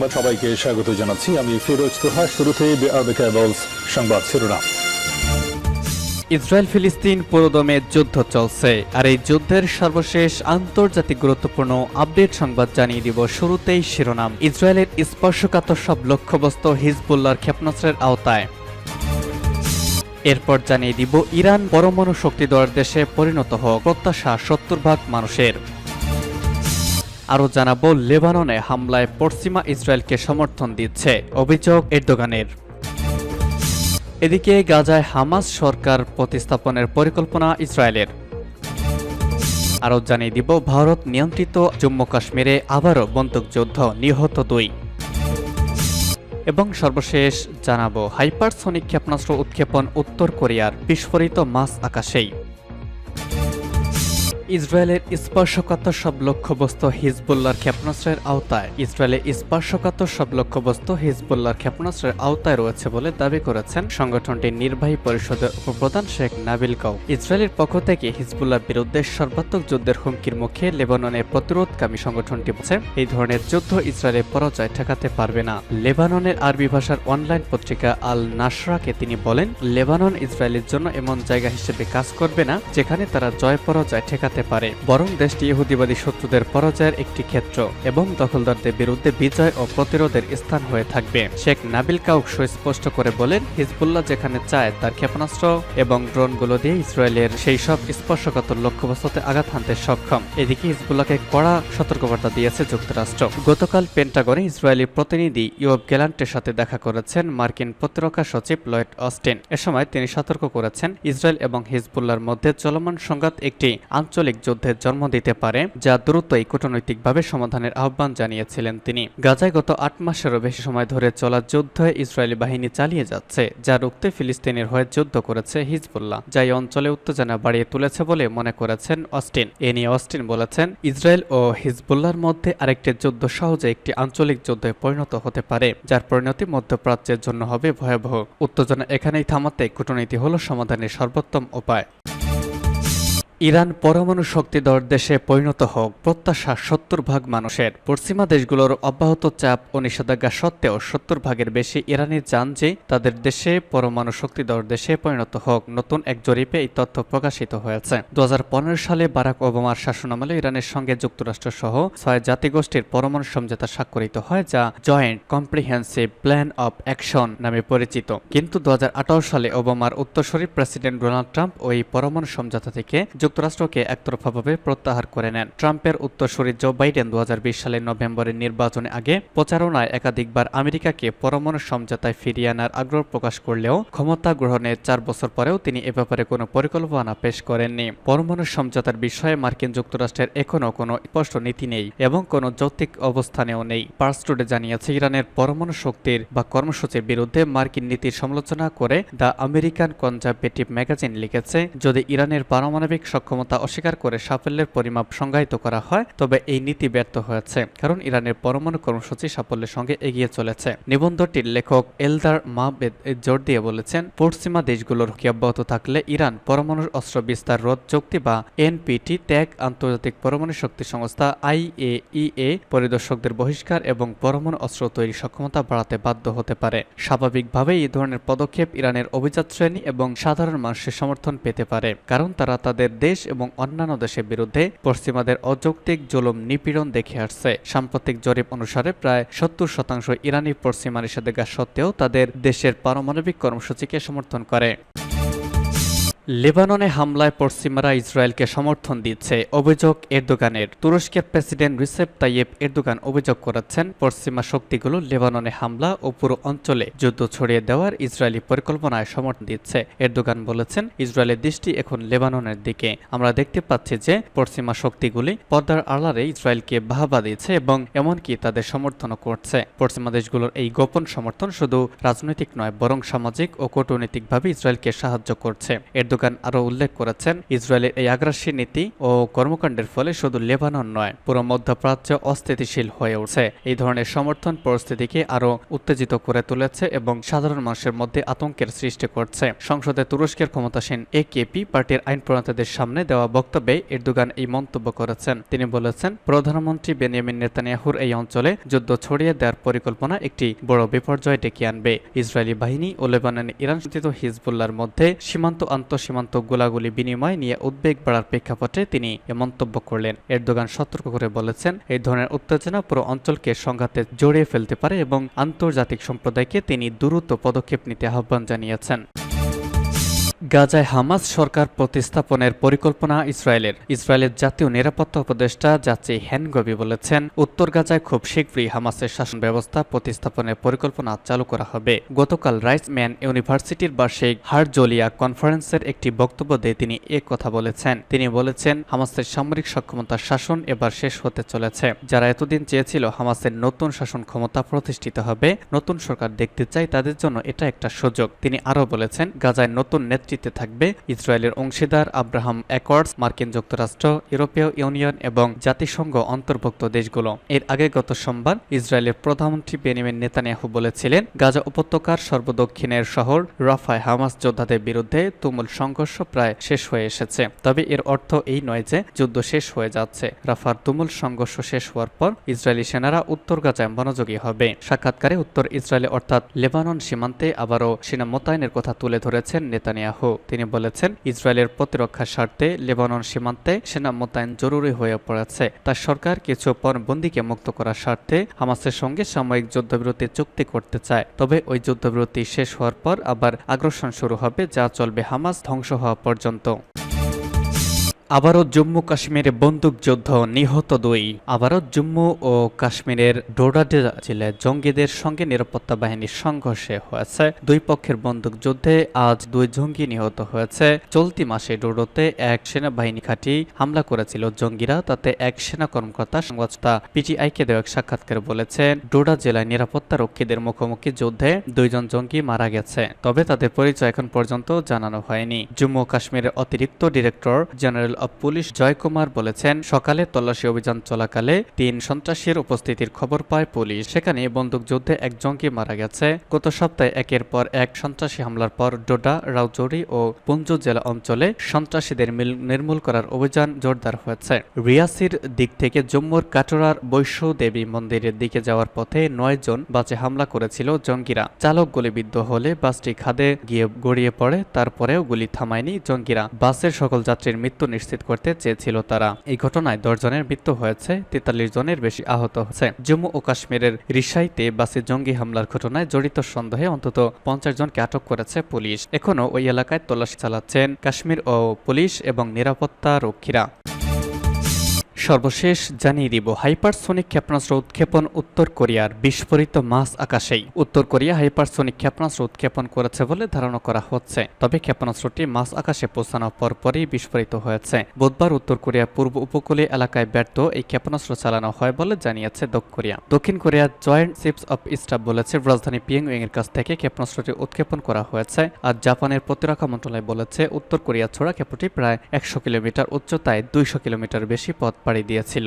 সংবাদ সবাইকে স্বাগত জানাচ্ছি। আমি ফিরোজ তোহা, শুরুতে সংবাদ শিরোনাম। ইসরায়েল ফিলিস্তিন পুরোদমে যুদ্ধ চলছে, আর এই যুদ্ধের সর্বশেষ আন্তর্জাতিক গুরুত্বপূর্ণ আপডেট সংবাদ জানিয়ে দিব শুরুতেই শিরোনাম। ইসরায়েলের স্পর্শকাতর সব লক্ষ্যবস্তু হিজবুল্লার ক্ষেপণাস্ত্রের আওতায়। এরপর জানিয়ে দিব, ইরান পরমাণু শক্তি দেওয়ার দেশে পরিণত হোক, প্রত্যাশা সত্তর ভাগ মানুষের। আরও জানাব, লেবাননে হামলায় পশ্চিমা ইসরায়েলকে সমর্থন দিচ্ছে অভিযোগ এরদোগানের। এদিকে গাজায় হামাস সরকার প্রতিস্থাপনের পরিকল্পনা ইসরায়েলের। আরও জানিয়ে দিব, ভারত নিয়ন্ত্রিত জম্মু কাশ্মীরে আবারও বন্দুকযুদ্ধ নিহত দুই। এবং সর্বশেষ জানাব, হাইপারসনিক ক্ষেপণাস্ত্র উৎক্ষেপণ উত্তর কোরিয়ার বিস্ফোরিত মাস আকাশেই। ইসরায়েলের স্পর্শকাতর সব লক্ষ্যবস্তু হিজবুল্লার ক্ষেপণাস্ত্রের আওতায়। ইসরায়েলের স্পর্শকাতর সব লক্ষ্যবস্তু হিজবুল্লার ক্ষেপণাস্ত্রের আওতায় রয়েছে বলে দাবি করেছেন সংগঠনটির নির্বাহী পরিষদের উপপ্রধান শেখ নাবিল কাউ ইসরায়েলের পক্ষ থেকে হিজবুল্লার বিরুদ্ধে সর্বাত্মক যুদ্ধের হুমকির মুখে লেবাননের প্রতিরোধকামী সংগঠনটি বলছে, এই ধরনের যুদ্ধ ইসরায়েলের পরাজয় ঠেকাতে পারবে না। লেবাননের আরবি ভাষার অনলাইন পত্রিকা আল নাসরাকে তিনি বলেন, লেবানন ইসরায়েলের জন্য এমন জায়গা হিসেবে কাজ করবে না, যেখানে তারা জয় পরাজয় ঠেকাতে পারে। বরং দেশটি ইহুদিবাদী শত্রুদের পরাজয়ের একটি ক্ষেত্র এবং দখলদারদের বিরুদ্ধে বিজয় ও প্রতিরোধের স্থান হয়ে থাকবে। শেখ নাবিল কাউক সুস্পষ্ট করে বলেন, হিজবুল্লাহ যেখানে চায় তার ক্ষেপণাস্ত্র এবং ড্রোনগুলো দিয়ে ইসরায়েলের সেই সব স্পর্শকাতর লক্ষ্যবস্তুতে আঘাত হানতে সক্ষম। এদিকে হিজবুল্লাহকে কড়া সতর্কবার্তা দিয়েছে যুক্তরাষ্ট্র। গতকাল পেন্টাগনে ইসরায়েলি প্রতিনিধি ইউব গেলান্টের সাথে দেখা করেছেন মার্কিন প্রতিরক্ষা সচিব লয়েড অস্টিন। এ সময় তিনি সতর্ক করেছেন, ইসরায়েল এবং হিজবুল্লাহর মধ্যে চলমান সংঘাত একটি আঞ্চলিক যুদ্ধের জন্ম দিতে পারে, যা দ্রুতই কূটনৈতিকভাবে সমাধানের আহ্বান জানিয়েছিলেন তিনি। গাজায় গত আট মাসেরও বেশি সময় ধরে চলা যুদ্ধে ইসরায়েলি বাহিনী চালিয়ে যাচ্ছে, যা রুখতে ফিলিস্তিনের হয়ে যুদ্ধ করেছে হিজবুল্লাহ, যা এই অঞ্চলে উত্তেজনা বাড়িয়ে তুলেছে বলে মনে করেছেন অস্টিন। এ নিয়ে অস্টিন বলেছেন, ইসরায়েল ও হিজবুল্লাহর মধ্যে আরেকটি যুদ্ধ সহজে একটি আঞ্চলিক যুদ্ধে পরিণত হতে পারে, যার পরিণতি মধ্যপ্রাচ্যের জন্য হবে ভয়াবহ। উত্তেজনা এখানেই থামাতে কূটনীতি হল সমাধানের সর্বোত্তম উপায়। ইরান পরমাণু শক্তি দেওয়ার দেশে পরিণত হোক, প্রত্যাশা সত্তর ভাগ মানুষের। পশ্চিমা দেশগুলোর অব্যাহত চাপ ও নিষেধাজ্ঞা সত্ত্বেও সত্তর ভাগের বেশি ইরানি চান যে তাদের দেশে পরমাণু শক্তি দেওয়ার দেশে পরিণত হোক, নতুন এক জরিপে এই তথ্য প্রকাশিত হয়েছে। দু সালে বারাক ওবামার শাসনামলে ইরানের সঙ্গে যুক্তরাষ্ট্র সহ ছয় জাতিগোষ্ঠীর পরমাণু সমঝোতা স্বাক্ষরিত হয়, যা joint comprehensive plan of action নামে পরিচিত। কিন্তু দু হাজার আঠারো সালে ওবামার উত্তরসূরি প্রেসিডেন্ট ডোনাল্ড ট্রাম্প ওই পরমাণু সমঝোতা থেকে যুক্তরাষ্ট্রকে একতরফাভাবে প্রত্যাহার করে নেন। ট্রাম্পের উত্তরসূরি জো বাইডেন দু হাজার বিশ সালের নভেম্বরের নির্বাচনে আগে প্রচারণায় একাধিকবার আমেরিকাকে পরমাণু সমঝোতায় ফিরিয়ে আনার আগ্রহ প্রকাশ করলেও ক্ষমতা গ্রহণের চার বছর পরেও তিনি এ ব্যাপারে কোনো পরিকল্পনা পেশ করেননি। পরমাণু সমঝোতার বিষয়ে মার্কিন যুক্তরাষ্ট্রের এখনও কোনো স্পষ্ট নীতি নেই এবং কোনো যৌক্তিক অবস্থানেও নেই। পার্স টুডে জানিয়েছে, ইরানের পরমাণু শক্তির বা কর্মসূচির বিরুদ্ধে মার্কিন নীতির সমালোচনা করে দ্য আমেরিকান কনজারভেটিভ ম্যাগাজিন লিখেছে, যদি ইরানের পারমাণবিক সক্ষমতা অস্বীকার করে সাফল্যের পরিমাপ সংজ্ঞায়িত করা হয়, তবে এই নীতি ব্যর্থ হয়েছে, কারণ ইরানের পরমাণু কর্মসূচি সাফল্যের সঙ্গে এগিয়ে চলেছে। নিবন্ধটির লেখক এলদার মাহবেদ জোর দিয়ে বলেছেন, পশ্চিমা দেশগুলোর হুকি অব্যাহত থাকলে ইরান পরমাণু অস্ত্র বিস্তার রোধ চুক্তি বা এনপিটি ত্যাগ, আন্তর্জাতিক পরমাণু শক্তি সংস্থা আইএইএ পরিদর্শকদের বহিষ্কার এবং পরমাণু অস্ত্র তৈরি সক্ষমতা বাড়াতে বাধ্য হতে পারে। স্বাভাবিকভাবেই এই ধরনের পদক্ষেপ ইরানের অভিজাত শ্রেণি এবং সাধারণ মানুষের সমর্থন পেতে পারে, কারণ তারা তাদের দেশ এবং অন্যান্য দেশের বিরুদ্ধে পশ্চিমাদের অযৌক্তিক জুলুম নিপীড়ন দেখে আসছে। সাম্প্রতিক জরিপ অনুসারে প্রায় সত্তর শতাংশ ইরানি পশ্চিমা নিষেধাজ্ঞা সত্ত্বেও তাদের দেশের পারমাণবিক কর্মসূচিকে সমর্থন করে। লেবাননে হামলায় পশ্চিমারা ইসরায়েলকে সমর্থন দিচ্ছে, অভিযোগ এরদোগানের। তুরস্কের প্রেসিডেন্ট রিসেপ তাইয়েব এরদোগান অভিযোগ করেছেন, পশ্চিমা শক্তিগুলো লেবাননে হামলা ও পুরো অঞ্চলে যুদ্ধ ছড়িয়ে দেওয়ার ইসরায়েলি পরিকল্পনায় সমর্থন দিচ্ছে। এরদোগান বলেছেন, ইসরায়েলের দৃষ্টি এখন লেবাননের দিকে। আমরা দেখতে পাচ্ছি যে পশ্চিমা শক্তিগুলি পর্দার আড়ালে ইসরায়েলকে বাহবা দিচ্ছে এবং এমনকি তাদের সমর্থনও করছে। পশ্চিমা দেশগুলোর এই গোপন সমর্থন শুধু রাজনৈতিক নয়, বরং সামাজিক ও কূটনৈতিকভাবে ইসরায়েলকে সাহায্য করছে। এরদোগান এরদোগান আরও উল্লেখ করেছেন ইসরায়েলের এই আগ্রাসী নীতি ও কর্মকাণ্ডের ফলে শুধু লেবানন নয়, পুরো মধ্যপ্রাচ্য অস্থিতিশীল হয়ে উঠছে। এই ধরনের সমর্থন পরিস্থিতিকে আরও উত্তেজিত করে তুলেছে এবং সাধারণ মানুষের মধ্যে আতঙ্কের সৃষ্টি করছে। সংসদে তুরস্কের ক্ষমতাসীন একেপি পার্টির আইন প্রণেতাদের সামনে দেওয়া বক্তব্যে এরদোগান এই মন্তব্য করেছেন। তিনি বলেছেন, প্রধানমন্ত্রী বেনিয়ামিন নেতানিয়াহুর এই অঞ্চলে যুদ্ধ ছড়িয়ে দেওয়ার পরিকল্পনা একটি বড় বিপর্যয় ডেকে আনবে। ইসরায়েলি বাহিনী ও লেবাননের ইরান হিজবুল্লার মধ্যে সীমান্ত আন্তঃসীমান্ত গোলাগুলি বিনিময় নিয়ে উদ্বেগ বাড়ার প্রেক্ষাপটে তিনি এ মন্তব্য করলেন। এরদোগান সতর্ক করে বলেছেন, এই ধরনের উত্তেজনা পুরো অঞ্চলকে সংঘাতে জড়িয়ে ফেলতে পারে এবং আন্তর্জাতিক সম্প্রদায়কে তিনি দ্রুত পদক্ষেপ নিতে আহ্বান জানিয়েছেন। গাজায় হামাস সরকার প্রতিস্থাপনের পরিকল্পনা ইসরায়েলের। ইসরায়েলের জাতীয় নিরাপত্তা উপদেষ্টা যাচি হ্যানগবি বলেছেন, উত্তর গাজায় খুব শীঘ্রই হামাসের শাসন ব্যবস্থা প্রতিস্থাপনের পরিকল্পনা চালু করা হবে। গতকাল রাইসম্যান ইউনিভার্সিটির বার্ষিক হারজোলিয়া কনফারেন্সের একটি বক্তব্য দিয়ে তিনি এ কথা বলেছেন। তিনি বলেছেন, হামাসের সামরিক সক্ষমতার শাসন এবার শেষ হতে চলেছে। যারা এতদিন চেয়েছিল হামাসের নতুন শাসন ক্ষমতা প্রতিষ্ঠিত হবে, নতুন সরকার দেখতে চায় তাদের জন্য এটা একটা সুযোগ। তিনি আরও বলেছেন, গাজায় নতুন নেতৃত্বে থাকবে ইসরায়েলের অংশীদার আব্রাহাম অ্যাকর্ডস মার্কিন যুক্তরাষ্ট্র, ইউরোপীয় ইউনিয়ন এবং জাতিসংঘ অন্তর্ভুক্ত দেশগুলো। এর আগে গত সোমবার ইসরায়েলের প্রধানমন্ত্রী বেনিমিন নেতানিয়াহু বলেছিলেন, গাজা উপত্যকার সর্বদক্ষিণের শহর রাফায় হামাস যোদ্ধাদের বিরুদ্ধে তুমুল সংঘর্ষ প্রায় শেষ হয়ে এসেছে। তবে এর অর্থ এই নয় যে যুদ্ধ শেষ হয়ে যাচ্ছে। রাফার তুমুল সংঘর্ষ শেষ হওয়ার পর ইসরায়েলি সেনারা উত্তর গাজায় মনোযোগী হবে। সাক্ষাৎকারে উত্তর ইসরায়েলে অর্থাৎ লেবানন সীমান্তে আবারও সেনা মোতায়েনের কথা তুলে ধরেছেন নেতানিয়াহু। তিনি বলেছেন, ইসরায়েলের প্রতিরক্ষার স্বার্থে লেবানন সীমান্তে সেনা মোতায়েন জরুরি হয়ে পড়েছে। তার সরকার কিছু পণবন্দীকে মুক্ত করার স্বার্থে হামাসের সঙ্গে সাময়িক যুদ্ধবিরতি চুক্তি করতে চায়। তবে ওই যুদ্ধবিরতি শেষ হওয়ার পর আবার আগ্রাসন শুরু হবে, যা চলবে হামাস ধ্বংস হওয়া পর্যন্ত। আবারও জম্মু কাশ্মীরে বন্দুকযুদ্ধ নিহত দুই। আবারও জম্মু ও কাশ্মীরের ডোডা জেলায় জঙ্গিদের সঙ্গে নিরাপত্তা বাহিনীর সংঘর্ষে হয়েছে। দুই পক্ষের বন্দুকযুদ্ধে আজ দুই জঙ্গি নিহত হয়েছে। চলতি মাসে ডোডোতে এক সেনাবাহিনী ঘাঁটি হামলা করেছিল জঙ্গিরা, তাতে এক সেনা কর্মকর্তা সংবাদটা পিটিআইকে দেওয়া এক সাক্ষাৎকারে বলেছেন, ডোডা জেলায় নিরাপত্তা রক্ষীদের মুখোমুখি যুদ্ধে দুইজন জঙ্গি মারা গেছে, তবে তাদের পরিচয় এখন পর্যন্ত জানানো হয়নি। জম্মু কাশ্মীরের অতিরিক্ত director general of police Jaykumar বলেছেন, সকালে তল্লাশি অভিযান চলাকালে তিন সন্ত্রাসীর উপস্থিতির খবর পায় পুলিশ। সেখানে বন্দুকযুদ্ধে এক জঙ্গি মারা গেছে। গত সপ্তাহে একের পর এক সন্ত্রাসী হামলার পর ডোডা, রাউজৌরি ও পুঞ্জু জেলা অঞ্চলে সন্ত্রাসীদের মিল- নির্মূল করার অভিযান জোরদার হয়েছে। রিয়াসির দিক থেকে জম্মুর কাটোরার বৈশ্য দেবী মন্দিরের দিকে যাওয়ার পথে নয় জন বাসে হামলা করেছিল জঙ্গিরা। চালক গুলিবিদ্ধ হলে বাসটি খাদে গিয়ে গড়িয়ে পড়ে, তারপরেও গুলি থামায়নি জঙ্গিরা। বাসের সকল যাত্রীর মৃত্যু নিশ্চিত করতে চেয়েছিল তারা। এই ঘটনায় দশ জনের মৃত্যু হয়েছে, তেতাল্লিশ জনের বেশি আহত হয়েছে। জম্মু ও কাশ্মীরের রিসাইতে বাসে জঙ্গি হামলার ঘটনায় জড়িত সন্দেহে অন্তত পঞ্চাশ জনকে আটক করেছে পুলিশ। এখনও ওই এলাকায় তল্লাশি চালাচ্ছেন কাশ্মীর ও পুলিশ এবং নিরাপত্তা রক্ষীরা। সর্বশেষ জানিয়ে দিব, হাইপারসোনিক ক্ষেপণাস্ত্র উৎক্ষেপণ উত্তর কোরিয়ার বিস্ফোরিত মাস আকাশেই। উত্তর কোরিয়া হাইপারসোনিক ক্ষেপণাস্ত্র উৎক্ষেপণ করেছে বলে ধারণা করা হচ্ছে। তবে ক্ষেপণাস্ত্রটি মাস আকাশে পৌঁছানোর পরপরই বিস্ফোরিত হয়েছে। বুধবার উত্তর কোরিয়ার পূর্ব উপকূলীয় এলাকায় ব্যর্থ এই ক্ষেপণাস্ত্র চালানো হয় বলে জানিয়েছে দক্ষিণ কোরিয়া। দক্ষিণ কোরিয়ার জয়েন্ট চিফস অফ স্টাফ বলেছে, রাজধানী পিয়ংইং এর কাছ থেকে ক্ষেপণাস্ত্রটি উৎক্ষেপণ করা হয়েছে আর জাপানের প্রতিরক্ষা মন্ত্রণালয় বলেছে, উত্তর কোরিয়া ছোড়া ক্ষেপণটি প্রায় একশো কিলোমিটার উচ্চতায় দুইশো কিলোমিটার বেশি পথ পাড়ি দিয়েছিল।